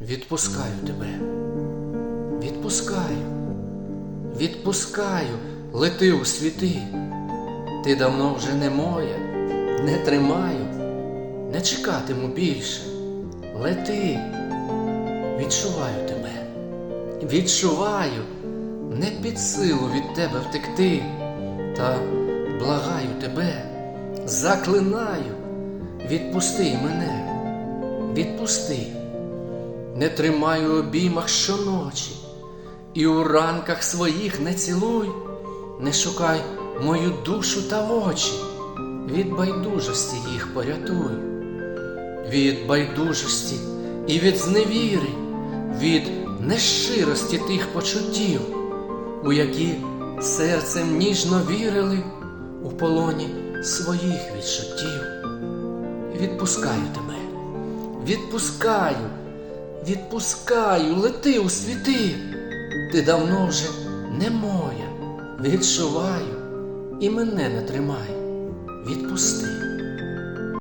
Відпускаю тебе. Відпускаю. Відпускаю, лети у світи. Ти давно вже не моя, не тримаю, не чекатиму більше. Лети, відчуваю тебе, відчуваю, не під силу від тебе втекти, та благаю тебе, заклинаю, відпусти мене, відпусти, не тримаю у обіймах щоночі, і у ранках своїх не цілуй, не шукай мою душу та очі, від байдужості їх порятуй від байдужості і від зневіри, від нещирості тих почуттів, у які серцем ніжно вірили у полоні своїх відчуттів. Відпускаю тебе, відпускаю, відпускаю, лети у світи. Ти давно вже не моя, відчуваю і мене не тримай. Відпусти.